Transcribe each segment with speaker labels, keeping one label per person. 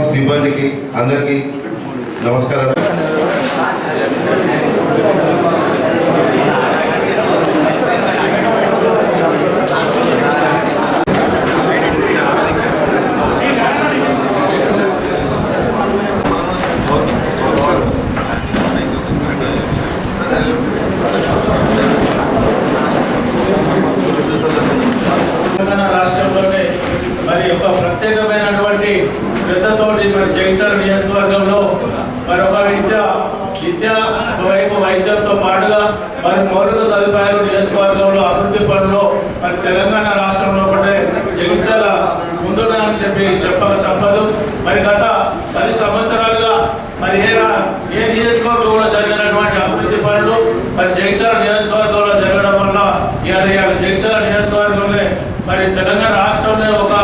Speaker 1: Office సిబ్బందికి అందరికీ నమస్కారం
Speaker 2: తెలంగాణ రాష్ట్రంలోనే మరి ఒక ప్రత్యేకమైనటువంటి శ్రద్ధతోటి మరి జగిత్యాల నియోజకవర్గంలో మరి ఒక విద్య విద్య ఒకవైపు వైద్యంతో పాటుగా మరి మౌలిక సదుపాయాలు నియోజకవర్గంలో అభివృద్ధి పనులు మరి తెలంగాణ రాష్ట్రంలో పడే జగిత్యాల ముందుందని చెప్పి చెప్పక తప్పదు మరి గత పది సంవత్సరాలుగా మరి ఏ రా- ఏ నియోజకవర్గంలో జరిగినటువంటి అభివృద్ధి పనులు మరి జగిత్యాల నియోజకవర్గంలో జరగడం వల్ల ఇవాళ ఇవాళ జగిత్యాల నియోజకవర్గంలో మరి తెలంగాణ రాష్ట్రంలో ఒక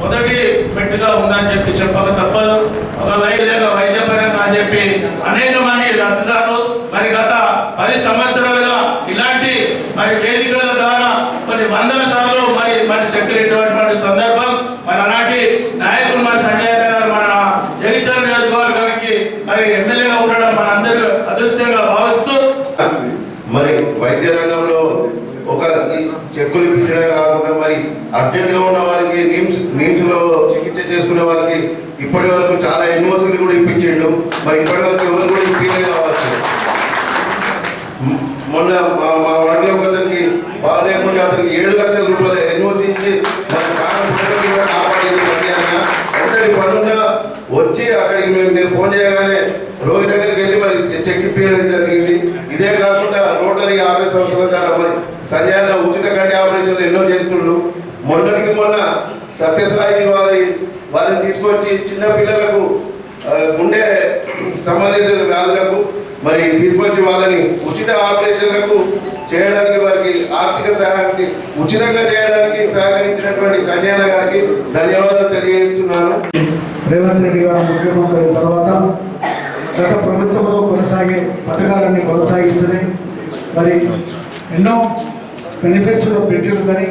Speaker 2: మొదటి మెట్టుగా ఉందని చెప్పి చెప్పక తప్పదు ఒక వైద్య వైద్యపరంగా అని చెప్పి అనేక మంది లబ్ధిదారులు మరి గత పది సంవత్సరాలుగా ఇలాంటి మరి వేదికల ద్వారా కొన్ని వందల సార్లు మరి మరి చక్కెరేటువంటి సందర్భం మరి అలాంటి నాయకులు మరి సంజయ్ అన్న గారు మన జగిత్యాల నియోజకవర్గానికి మరి ఎమ్మెల్యేగా ఉండడం మన అందరూ అదృష్టంగా భావిస్తూ
Speaker 1: మరి వైద్య రంగంలో ఒక చెక్కులు ఇప్పించడమే కాకుండా మరి అర్జెంట్గా ఉన్న వారికి నిమ్స్ నిమ్స్లో చికిత్స చేసుకునే వారికి ఇప్పటి వరకు చాలా ఎన్ఓసీలు కూడా ఇప్పించిండు. మరి ఇప్పటి వరకు ఎవరు కూడా ఇప్పించలేదు కావచ్చు. మొన్న మా మా వాడిలో ఒక అతనికి బాగాలేకుండా అతనికి ఏడు లక్షల రూపాయలు ఎన్ఓసి ఇచ్చి మన పనుగా వచ్చి అక్కడికి మేము ఫోన్ చేయగానే రోగి దగ్గరికి వెళ్ళి మరి చెక్ ఇప్పించడం జరిగింది. ఇదే కాదు రోటరీ ఆఫీస్ వస్తుంది ద్వారా మరి ఉచిత కంటి ఆపరేషన్లు ఎన్నో చేస్తుండ్రు మొన్నటికి మొన్న సత్యసాయి వారి వారిని తీసుకొచ్చి చిన్న పిల్లలకు సంబంధించిన గుండె సంబంధిత వ్యాధులకు మరి తీసుకొచ్చి వాళ్ళని ఉచిత ఆపరేషన్లకు చేయడానికి వారికి ఆర్థిక సహాయానికి ఉచితంగా చేయడానికి సహకరించినటువంటి సంజయన గారికి ధన్యవాదాలు తెలియజేస్తున్నాను.
Speaker 3: రేవంత్ రెడ్డి గారు ముఖ్యమంత్రి అయిన తర్వాత గత ప్రభుత్వంలో కొనసాగే పథకాలన్నీ కొనసాగిస్తున్నాయి. మరి ఎన్నో మేనిఫెస్టోలో పెట్టారు కానీ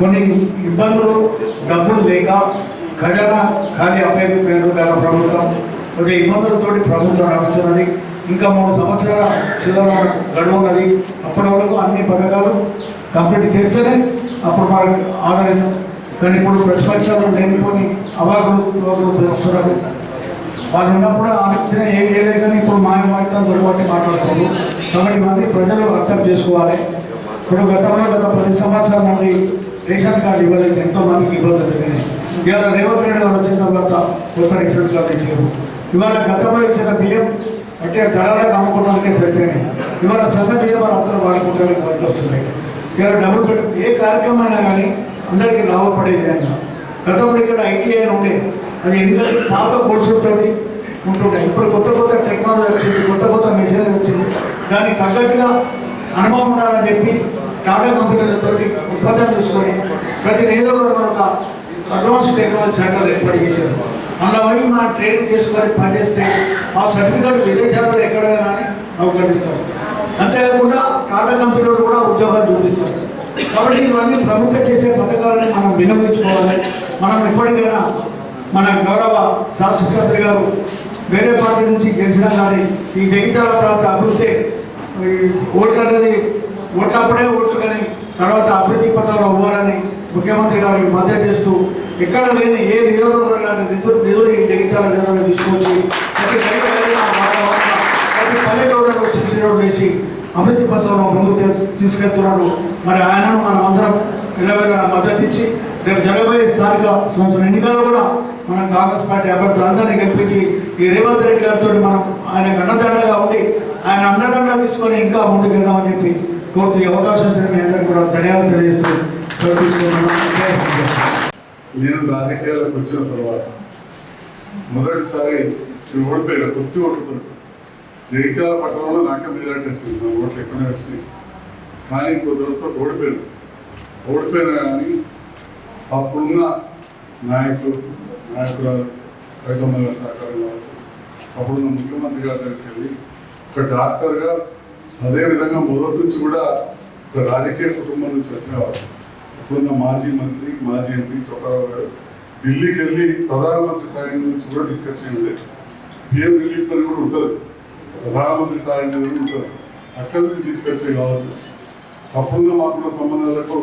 Speaker 3: కొన్ని ఇబ్బందులు డబ్బులు లేక ఖజానా ఖాళీ అప్పైపోయారు గత ప్రభుత్వం కొద్దిగా ఇబ్బందులతోటి ప్రభుత్వం నడుస్తున్నది. ఇంకా మూడు సంవత్సరాల చిల్లర గడువు ఉన్నది అప్పటి వరకు అన్ని పథకాలు కంప్లీట్ చేస్తేనే అప్పుడు మనకు ఆదాయం కానీ ఇప్పుడు ప్రతిపక్షాలు లేనిపోని అవాకులు తువాకులు తెలుస్తున్నారు వాళ్ళు ఉన్నప్పుడు ఆలోచన ఏం చేయలేదని ఇప్పుడు మాయమాయితం దొరకబట్టి మాట్లాడుతుంది కాబట్టి ఇవన్నీ ప్రజలు అర్థం చేసుకోవాలి. ఇప్పుడు గతంలో గత పది సంవత్సరాల నుండి రేషన్ కార్డు ఇవ్వలేదు ఎంతో మందికి ఇబ్బందులు జరిగింది ఇవాళ రేవంత్ రెడ్డి గారు వచ్చిన తర్వాత కొత్త రేషన్ కార్డు ఇచ్చారు. ఇవాళ గతంలో ఇచ్చిన బియ్యం అంటే ధరలకు అమ్ముకోవడానికి పెట్టాయి ఇవాళ సన్న బియ్యం వాళ్ళు అందరూ వాడుకోవడానికి పనికి వస్తున్నాయి. ఇలా డబ్బులు పెట్టి ఏ కార్యక్రమం అయినా కానీ అందరికీ లాభపడే విధంగా గతంలో ఇక్కడ ఐటీఐ ఉండే అది ఎందుకంటే పాత కోర్సులతోటి ఉంటుండే. ఇప్పుడు కొత్త కొత్త టెక్నాలజీ వచ్చింది కొత్త కొత్త మెషినరీ వచ్చింది. దానికి తగ్గట్టుగా అనుభవం ఉండాలని చెప్పి టాటా కంపెనీలతో ఉత్పత్తి తీసుకొని ప్రతి నియోజకవర్గం ఒక అడ్వాన్స్ టెక్నాలజీ సెంటర్ ఏర్పాటు చేశారు. అందులో పోయి మనం ట్రైనింగ్ చేసుకొని పనిచేస్తే ఆ సర్టిఫికేట్ విదేశాలలో ఎక్కడైనా అని నాకు అంతేకాకుండా టాటా కంపెనీలు కూడా ఉద్యోగాలు చూపిస్తారు. కాబట్టి ఇవన్నీ ప్రభుత్వం చేసే పథకాలని మనం వినియోగించుకోవాలి. మనం ఎప్పటికైనా మన గౌరవ శాసనసభ్యులు గారు వేరే పార్టీ నుంచి గెలిచినా కానీ ఈ జగిత్యాల ప్రాంత అభివృద్ధి ఈ ఓట్లు అనేది ఓట్లప్పుడే ఓట్లు కానీ తర్వాత అభివృద్ధి పథంలో అవ్వాలని ముఖ్యమంత్రి గారికి మద్దతు చేస్తూ ఎక్కడ లేని ఏ నియోజకవర్గాన్ని నిధులు నిధులు ఈ జగిత్యాల నిధులను తీసుకొచ్చి ప్రతి ప్రతి పల్లెటూళ్ళలో శిక్షణ వేసి అభివృద్ధి పథంలో ముందుకు తీసుకెళ్తున్నాడు. మరి ఆయనను మనం అందరం ఇరవై మద్దతు ఇచ్చి రేపు జరగబోయే స్థానిక సంవత్సరం ఎన్నికల్లో కూడా మనం కాంగ్రెస్ పార్టీ అభ్యర్థులందరినీ గెలిపించి ఈ రేవంత్ రెడ్డి గారితో మనం ఆయన అండదండగా ఉండి ఆయన అండదండ తీసుకొని ఇంకా ముందుకు వెళ్దామని చెప్పి కోరుతూ అవకాశం ఇచ్చిన మీ అందరికీ కూడా ధన్యవాదాలు తెలియజేస్తూ
Speaker 4: నేను రాజకీయాలకు వచ్చిన తర్వాత మొదటిసారి నేను ఓడిపోయాడు కొద్ది ఓటుతో జగిత్యాల పట్టణంలో నాకే మెజారిటీ వచ్చింది నా ఓట్లు ఎక్కువనే వచ్చినాయి. కానీ కొద్ది రోజులతో ఓడిపోయాడు ఓడిపోయినా కానీ అప్పుడున్న నాయకులు నాయకురాలు రైతమ్మ సహకారం కావచ్చు అప్పుడున్న ముఖ్యమంత్రి గారి దగ్గరికి వెళ్ళి ఒక డాక్టర్గా అదేవిధంగా మొదటి నుంచి కూడా ఒక రాజకీయ కుటుంబం నుంచి వచ్చినవాడు. మాజీ మంత్రి మాజీ ఎంపీ చొక్కారావు గారు ఢిల్లీకి వెళ్ళి ప్రధానమంత్రి సాయం నుంచి కూడా తీసుకొచ్చేయండి పిఎం రిలీఫ్ అని కూడా ఉంటుంది ప్రధానమంత్రి సాయం కూడా ఉంటుంది అక్కడి నుంచి తీసుకొచ్చే కావచ్చు. అప్పుడున్న మాకున్న సంబంధాలకు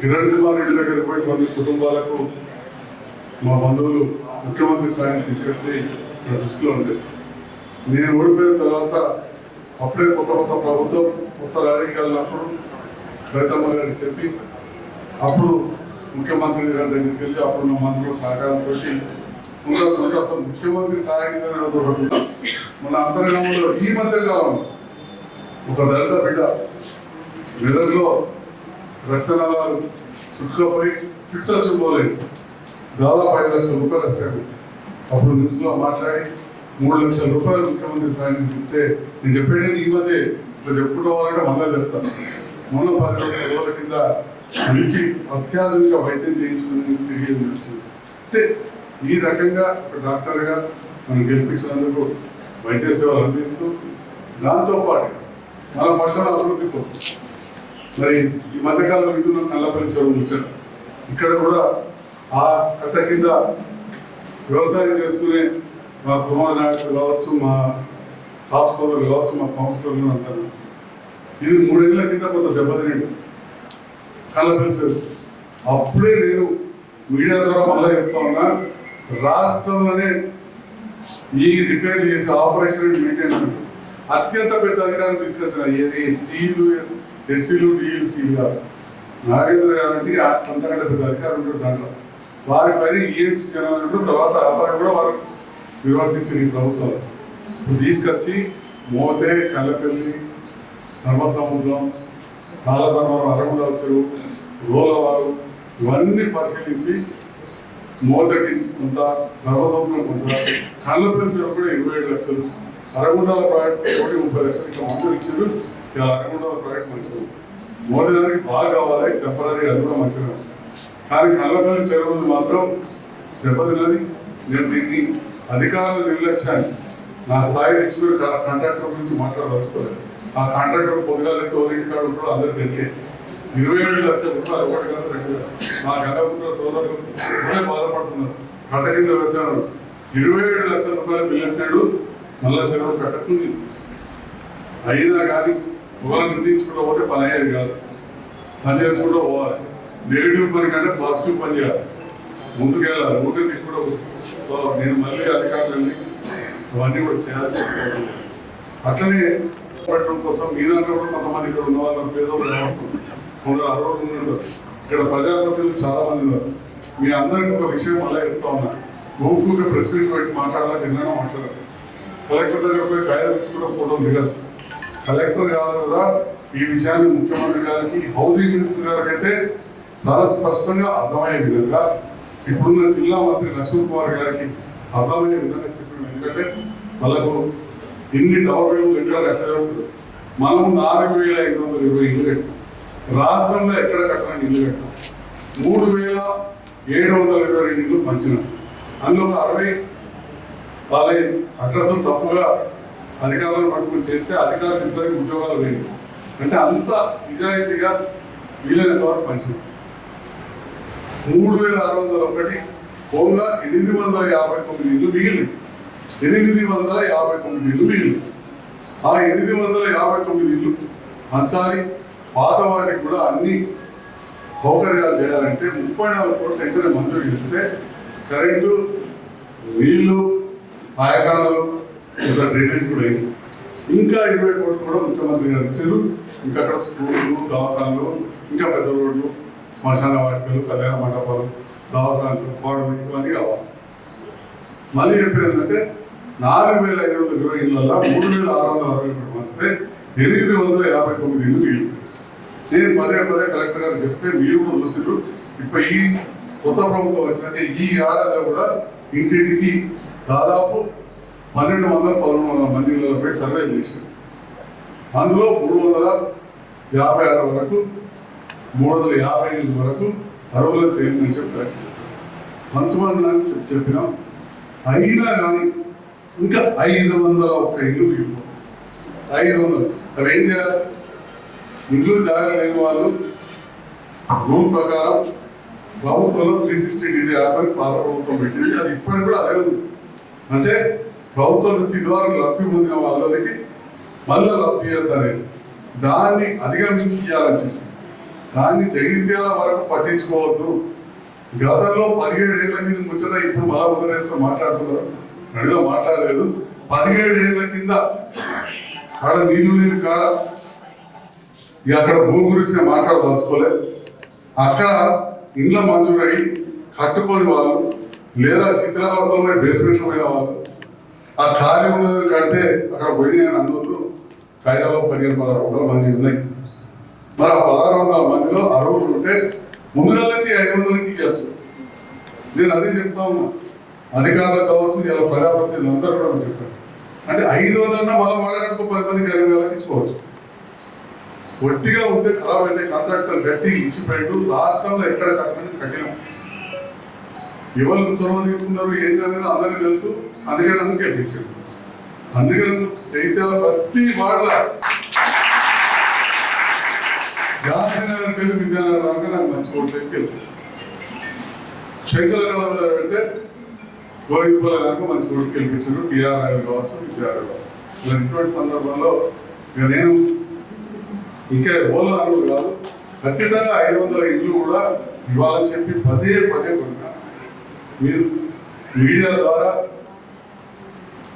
Speaker 4: కిరణ్ కుమార్ రెడ్డి దగ్గర పోయి కొన్ని కుటుంబాలకు మా బంధువులు ముఖ్యమంత్రి స్థాయిని తీసుకొచ్చి నా దృష్టిలో ఉండే. నేను ఓడిపోయిన తర్వాత అప్పుడే కొత్త కొత్త ప్రభుత్వం కొత్త రాజకీయాలప్పుడు రైతమ్మ గారికి చెప్పి అప్పుడు ముఖ్యమంత్రి గారి దగ్గరికి వెళ్ళి అప్పుడున్న మంత్రుల సహకారంతో ఉన్నటువంటి అసలు ముఖ్యమంత్రి సహాయ మన అంతర్గంలో ఈ మధ్య కాలం ఒక దళిత బిడ్డ మెదడులో రక్తనాళాలు చుట్టుకుపోయి ఫిక్స్ వచ్చి పోలేదు దాదాపు ఐదు లక్షల రూపాయలు వస్తాయి అప్పుడు న్యూస్లో మాట్లాడి మూడు లక్షల రూపాయలు ముఖ్యమంత్రి సాయం ఇస్తే నేను చెప్పేది ఈ మధ్య ఇట్లా చెప్పుకోవాలంటే మళ్ళీ చెప్తాను. మొన్న పది లక్షల రోజుల కింద మంచి అత్యాధునిక వైద్యం చేయించుకుని తిరిగి తెలిసింది అంటే ఈ రకంగా ఒక డాక్టర్గా మనం గెలిపించినందుకు వైద్య సేవలు అందిస్తూ దాంతోపాటు మన పట్టణ అభివృద్ధి కోసం. మరి ఈ మధ్యకాలం వింటున్న నల్లపల్లి చెరువు ముచ్చట. ఇక్కడ కూడా ఆ కట్ట కింద వ్యవసాయం చేసుకునే మా కుమార్ నాయకులు కావచ్చు మా టాప్ సోదరులు కావచ్చు మా కౌన్సిలర్లు అంతా ఇది మూడేళ్ళ కింద కొంత దెబ్బతినండి నల్లపల్లి చెరువు అప్పుడే నేను మీడియా ద్వారా మళ్ళీ చెప్తా ఉన్నా రాష్ట్రంలోనే ఈ రిపేర్ చేసే ఆపరేషన్ అండ్ మెయింటెనెన్స్ అత్యంత పెద్ద అధికారం తీసుకొచ్చిన ఏది సీలు ఎస్సీలు డిఈలు సీలు కాదు. నాగేంద్ర అంటే అంతకంటే పెద్ద అధికారం ఉంటాడు దాంట్లో. వారి పైన ఈఎన్స్ జనాలు తర్వాత అబ్బాయి కూడా వారు నిర్వర్తించారు ఈ ప్రభుత్వం. తీసుకొచ్చి మోతే కల్లపల్లి ధర్మసముద్రం కాలధర్మవరం అరగుండాల రోలవారు ఇవన్నీ పరిశీలించి మోదటి కొంత ధర్మసముద్రం కొంత కళ్ళపల్లి చెరువు కూడా ఇరవై ఏడు లక్షలు అరగుండాల ప్రాజెక్ట్ కోటి ముప్పై లక్షలు ఇంకా మంజూరు ఇచ్చారు. ఇక అరగుండాల ప్రాజెక్ట్ మంచిది. మోడీ దానికి బాగా కావాలి టెంపరీ అది కూడా మంచిగా కానీ కళ్ళపల్లి చెరువులు మాత్రం దెబ్బతిన్నది. నేను దీన్ని అధికారుల నిర్లక్ష్యాన్ని నా స్థాయి తెచ్చుకుని కాంట్రాక్టర్ గురించి మాట్లాడదలుచుకోలేదు. ఆ కాంట్రాక్టర్ పొందాలి తోలింటి కాడు ఉంటాడు అందరికి ఎక్కే ఇరవై ఏడు లక్షల రూపాయలు ఒకటి కాదు రెండు నా మా గంగపుత్ర సోదరులు ఇప్పుడే బాధపడుతున్నారు. కట్ట కింద వేశారు. ఇరవై ఏడు లక్షల రూపాయలు బిల్లెత్తాడు మళ్ళా చెరువు కట్టకుంది. అయినా కానీ ఒకవేళ నిందించుకుంటూ పోతే పని అయ్యేది కాదు. పని చేసుకుంటూ పోవాలి. నెగిటివ్ పని కంటే పాజిటివ్ పని చేయాలి. ముందుకు వెళ్ళాలి ఊరికే నేను మళ్ళీ అధికారులు వెళ్ళి అవన్నీ కూడా చేయాలి. అట్లనే పట్టడం కోసం మీ దాంట్లో కూడా కొంతమంది ఇక్కడ ఉన్న వాళ్ళ పేదోళ్ళు కొందరు అరవై ఉన్నారు. ఇక్కడ ప్రజాప్రతినిధులు చాలా మంది ఉన్నారు. మీ అందరికీ ఒక విషయం అలా చెప్తా ఉన్నా. ఊరుకూరుగా ప్రెస్ మీట్ పెట్టి మాట్లాడాలని నిన్న మాట్లాడచ్చు కలెక్టర్ దగ్గర పోయి కాయలు కూడా ఫోటో దిగచ్చు కలెక్టర్ కాదు కదా ఈ విషయాన్ని ముఖ్యమంత్రి గారికి హౌసింగ్ మినిస్టర్ గారికి అయితే చాలా స్పష్టంగా అర్థమయ్యే విధంగా ఇప్పుడున్న జిల్లా మంత్రి లక్ష్మణ్ కుమార్ గారికి అర్థమయ్యే విధంగా చెప్పిన ఎందుకంటే వాళ్ళకు ఇన్ని డెవలప్మెంట్ ఎక్కడ కట్టలేదు మనం నాలుగు వేల ఐదు వందల ఇరవై ఇల్లు కట్టాం. రాష్ట్రంలో ఎక్కడ కట్టడానికి ఇల్లు కట్టాం. మూడు వేల ఏడు వందల ఇరవై రెండు ఇల్లు పంచినాం. అందులో ఒక అరవై వాళ్ళ అడ్రస్ తప్పుగా అధికారులను పట్టుకుని చేస్తే అధికారులు ఇద్దరికి ఉద్యోగాలు లేవు. అంటే అంత నిజాయితీగా వీలైనంత వరకు పంచింది మూడు వేల ఆరు వందల ఒకటి పోగా ఎనిమిది వందల యాభై తొమ్మిది ఇల్లు మిగిలి ఎనిమిది వందల యాభై తొమ్మిది ఇల్లు మిగిలి ఆ ఎనిమిది వందల యాభై తొమ్మిది ఇల్లు పంచాలి పాత వారికి కూడా అన్ని సౌకర్యాలు చేయాలంటే ముప్పై నాలుగు కోట్ల వెంటనే మంజూరు చేస్తే కరెంటు నీళ్ళు పాయకాలలు ఇంకా డ్రైనేజ్ కూడా అయింది. ఇంకా ఇరవై కోట్లు కూడా ముఖ్యమంత్రి గారు ఇచ్చారు. ఇంకా అక్కడ స్కూళ్ళు దవాఖానలు ఇంకా పెద్ద రోడ్లు శ్మశాన వాటికలు కళ్యాణ మండపాలు దవాఖానలు గోడలు ఇవన్నీ కావాలి మళ్ళీ చెప్పేది ఏంటంటే నాలుగు వేల ఐదు వందల ఇరవై ఇళ్ళల్లో మూడు వేల ఆరు వందల అరవై ఒకటి వస్తే ఎనిమిది వందల యాభై తొమ్మిది ఇల్లు మిగిలింది నేను పదే పదే కలెక్టర్ గారు చెప్తే మీరు కూడా చూసారు ఇప్పుడు ఈ కొత్త ప్రభుత్వం వచ్చినాక ఈ ఏడాది కూడా ఇంటింటికి దాదాపు పన్నెండు వందల పదమూడు వందల ఇళ్ళపై సర్వే చేశారు అందులో మూడు వందల యాభై ఆరు వరకు మూడు వందల యాభై ఐదు వరకు అరవై తేలిందని చెప్పారు. మంచమని చెప్పి చెప్పినాం. అయినా కానీ ఇంకా ఐదు వందల ఒక్క ఇల్లు ఐదు వందలు. అవి ఏం చేయాలి? ఇల్లు జాగ్రత్త లేని వాళ్ళు రూల్ ప్రకారం ప్రభుత్వంలో త్రీ సిక్స్టీ డిగ్రీ యాప్ అని పాత ప్రభుత్వం పెట్టింది. అది ఇప్పటికి కూడా అదే ఉంది. అంటే ప్రభుత్వం నుంచి ఇదివరకు లబ్ధి పొందిన వాళ్ళకి మళ్ళీ లబ్ధి అనేది. దాన్ని అధిగమించి ఇవ్వాలని చెప్పి. దాన్ని జగిత్యాల వరకు పట్టించుకోవద్దు. గతంలో పదిహేడు ఏళ్ళ కింద ముచ్చట ఇప్పుడు మళ్ళా మొదలేసుకొని మాట్లాడుతున్నారు. నడిలో మాట్లాడలేదు. పదిహేడు ఏళ్ళ కింద అక్కడ నీళ్ళు నేను కాడ ఇక అక్కడ భూమి గురించి నేను మాట్లాడదలుచుకోలే. అక్కడ ఇండ్ల మంజూరై కట్టుకొని వాళ్ళు లేదా శిథిలావస్థలపై బేస్మెంట్లు పోయిన వాళ్ళు ఆ ఖాళీ ఉన్నది కడితే అక్కడ పోయి నేను అందులో కాయిదాలో పదిహేను పదహారు వందల మంది ఉన్నాయి. మరి ఆ పదహారు వందల మందిలో అరవై ఉంటే ముందుగానే ఐదు వందలకి ఇవ్వచ్చు నేను అదే చెప్తా ఉన్నా. అధికారులు కావచ్చు ఇలా ప్రజాప్రతినిధులు అందరూ కూడా చెప్పారు అంటే ఐదు వందలన్నా మళ్ళీ వాడగట్టుకో పది మందికి ఇరవై వేలకు ఇచ్చుకోవచ్చు. ఒట్టిగా ఉంటే ఖరాబ్ అయితే కాంట్రాక్టర్ గట్టి ఇచ్చిపోయాడు లాస్ట్ టైంలో ఎక్కడ కట్టడం కట్టినాం. ఎవరు చొరవ తీసుకున్నారు ఏంటి అనేది అందరికీ తెలుసు. అందుకే నన్ను గెలిపించారు. అందుకే చైత్యాల ప్రతి వాళ్ళ గాంధీనగర్ వెళ్ళి విద్యానగర్ దాకా నాకు మంచి ఓట్లకి వెళ్ళి శంకర గవర్నర్ వెళ్తే గోవిందపుల దాకా మంచి ఓట్లు గెలిపించారు టీఆర్ఆర్ కావచ్చు విద్యానగర్ కావచ్చు. ఇటువంటి సందర్భంలో ఇక నేను ఇంకా ఓలా అరువు కాదు. ఖచ్చితంగా ఐదు వందల ఇల్లు కూడా ఇవ్వాలని చెప్పి పదే పదే కొడుతున్నా మీరు మీడియా ద్వారా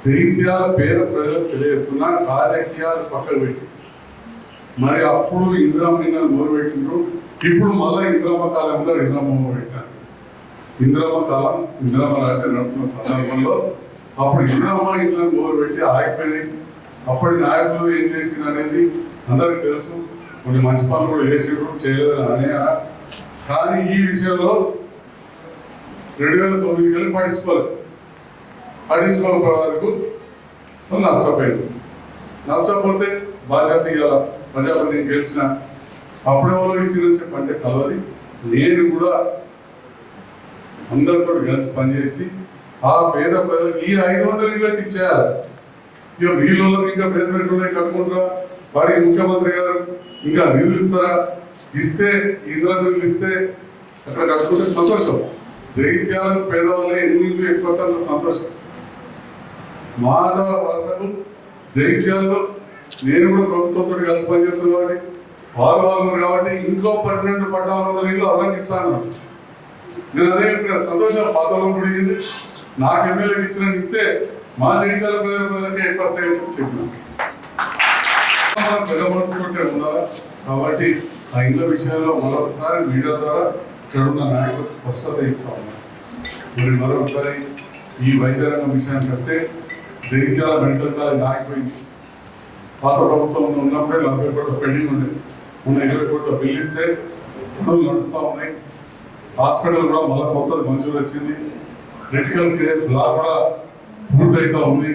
Speaker 4: జైత్యాల పేద ప్రజలకు తెలియజేస్తున్న రాజకీయాలు పక్కన పెట్టి. మరి అప్పుడు ఇందిరమ్మ ఇళ్ళని మొదలు పెట్టిండ్రు. ఇప్పుడు మళ్ళా ఇందిరామ్మ కాలం ఉందా? ఇందిరామ్మ మొదలు పెట్టారు. ఇందిరామ్మ కాలం ఇందిరామ్మ రాజ్యం నడుపుతున్న సందర్భంలో అప్పుడు ఇందిరామ్మ ఇళ్ళని మొదలు పెట్టి ఆగిపోయినాయి అప్పటి నాయకులు ఏం చేసింది అనేది అందరికీ తెలుసు. కొన్ని మంచి పనులు కూడా చేసిండ్రు చేయలేదని అనేయాల కానీ ఈ విషయంలో రెండు వేల తొమ్మిది కలిసి పట్టించుకోలేదు. పట్టించుకోకపోయే వరకు నష్టపోయింది. నష్టపోతే బాధ్యత ఇవ్వాలి ప్రజాపతి గెలిచిన. అప్పుడెవరో ఇచ్చిన చెప్పంటే కలవది. నేను కూడా అందరితో కలిసి పనిచేసి ఆ పేద ప్రజలకు ఈ ఐదు వందల ఇళ్ళు అయితే ఇచ్చేయాలి. ఇక వీళ్ళకి ఇంకా ప్రెసిడెంట్ ఉన్నాయి కట్టుకుంటారా? వారికి ముఖ్యమంత్రి గారు ఇంకా నిధులు ఇస్తారా? ఇస్తే ఇందిరా నిధులు ఇస్తే అక్కడ కట్టుకుంటే సంతోషం. జైత్యాలు పేదవాళ్ళు ఎన్ని ఎక్కువ అంత సంతోషం. మాధవ వలసకు జైత్యాలు నేను కూడా ప్రభుత్వంతో కలిసి పనిచేస్తున్నాను కాబట్టి వారు వాళ్ళు కాబట్టి ఇంకో పన్నెండు పద్నాలుగు వందల ఇల్లు అందరికి ఇస్తాను. నేను అదే చెప్పిన సంతోషం పాతలో కూడా నాకు ఎమ్మెల్యేకి ఇచ్చిన ఇస్తే మా జీవితాల ప్రజలకే ఎక్కువ వస్తాయని చెప్పి చెప్పిన. మనం పెద్ద మనసుకుంటే ఉండాలి కాబట్టి ఆ ఇళ్ళ విషయంలో మరొకసారి మీడియా ద్వారా ఇక్కడ ఉన్న నాయకులకు స్పష్టత ఇస్తా ఉన్నాం. మరి మరొకసారి ఈ వైద్య రంగం విషయానికి వస్తే జగిత్యాల మెడికల్ కాలేజ్ ఆగిపోయింది. పాత ప్రభుత్వంలో ఉన్నప్పుడే నలభై కోట్ల పెండింగ్ ఉండేది మొన్న ఇరవై కోట్ల బిల్లు ఇస్తే పనులు నడుస్తూ ఉన్నాయి. హాస్పిటల్ కూడా మళ్ళీ కొత్తది మంజూరు వచ్చింది. క్రిటికల్ కేర్ బ్లాక్ కూడా పూర్తయితా ఉంది.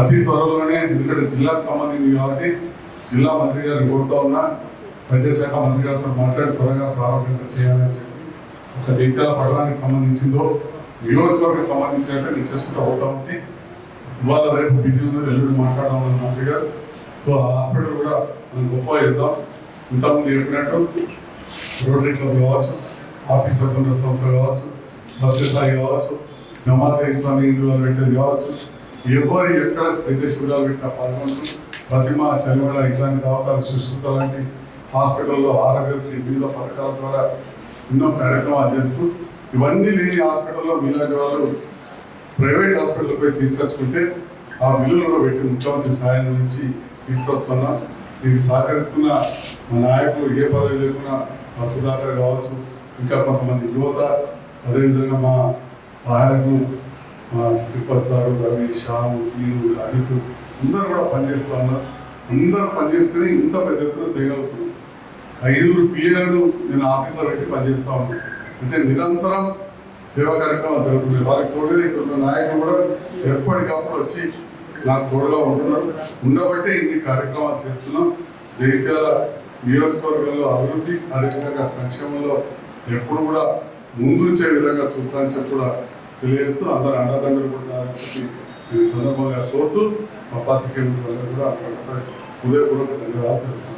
Speaker 4: అతి త్వరలోనే ఎందుకంటే జిల్లాకు సంబంధించింది కాబట్టి జిల్లా మంత్రి గారిని కోరుతా ఉన్నా విద్యాశాఖ మంత్రి గారితో మాట్లాడి త్వరగా ప్రారంభం చేయాలని చెప్పి ఒక జైత్యాల పట్టణానికి సంబంధించిందో నియోజకవర్గం సంబంధించినట్టు నేను చేసుకుంటూ పోతా ఉంటే. ఇవాళ రేపు బిజీ ఉన్నది ఎల్లుండి మాట్లాడదామని మంత్రి గారు సో ఆ హాస్పిటల్ కూడా మనం గొప్ప చేద్దాం ఇంతకుముందు చెప్పినట్టు రోటరీ క్లబ్ కావచ్చు ఆఫీస్ స్వతంత్ర సంస్థ కావచ్చు సత్యసాయి కావచ్చు జమాత్ ఇస్లామీ హిందూ పెట్టేది కావచ్చు. ఎవరు ఎక్కడ వైద్య శిబిరాలు పెట్టినా పాల్గొంటూ ప్రతిమ చలిమల ఇట్లాంటి దవాఖాలు సుశ్రుత లాంటి హాస్పిటల్లో ఆరోగ్యశ్రీ వివిధ పథకాల ద్వారా ఎన్నో కార్యక్రమాలు చేస్తూ ఇవన్నీ లేని హాస్పిటల్లో మీలాంటి వాళ్ళు ప్రైవేట్ హాస్పిటల్ పోయి తీసుకొచ్చుకుంటే ఆ బిల్లులు కూడా పెట్టి ముఖ్యమంత్రి సాయం నుంచి తీసుకొస్తున్నాం దీనికి సహకరిస్తున్న మా నాయకులు ఏ పదవి లేకుండా మా సుధాకర్ కావచ్చు ఇంకా కొంతమంది యువత అదేవిధంగా మా సహాయకులు మా తిరుపతి సారు రవి శ్యాము సీను అజిత్ అందరూ కూడా పనిచేస్తా ఉన్నారు. అందరూ పనిచేస్తేనే ఇంత పెద్ద ఎత్తున తేగలుగుతున్నాం. ఐదుగురు పిఏలను నేను ఆఫీస్లో పెట్టి పనిచేస్తా ఉన్నాను. అంటే నిరంతరం సేవా కార్యక్రమాలు జరుగుతున్నాయి. వారికి తోడే ఇక్కడ నాయకులు కూడా ఎప్పటికప్పుడు వచ్చి నాకు తోడుగా ఉంటున్నారు ఉండబట్టే ఇన్ని కార్యక్రమాలు చేస్తున్నాం. జగిత్యాల నియోజకవర్గంలో అభివృద్ధి అదేవిధంగా సంక్షేమంలో ఎప్పుడు కూడా ముందుంచే విధంగా చూస్తానని చెప్పి కూడా తెలియజేస్తూ అందరు అండదండలు కూడా చెప్పి ఈ సందర్భంగా కోరుతూ మా పాత్రికేయులందరూ కూడా ఒకసారి హృదయపూర్వక ధన్యవాదాలు తెలుసు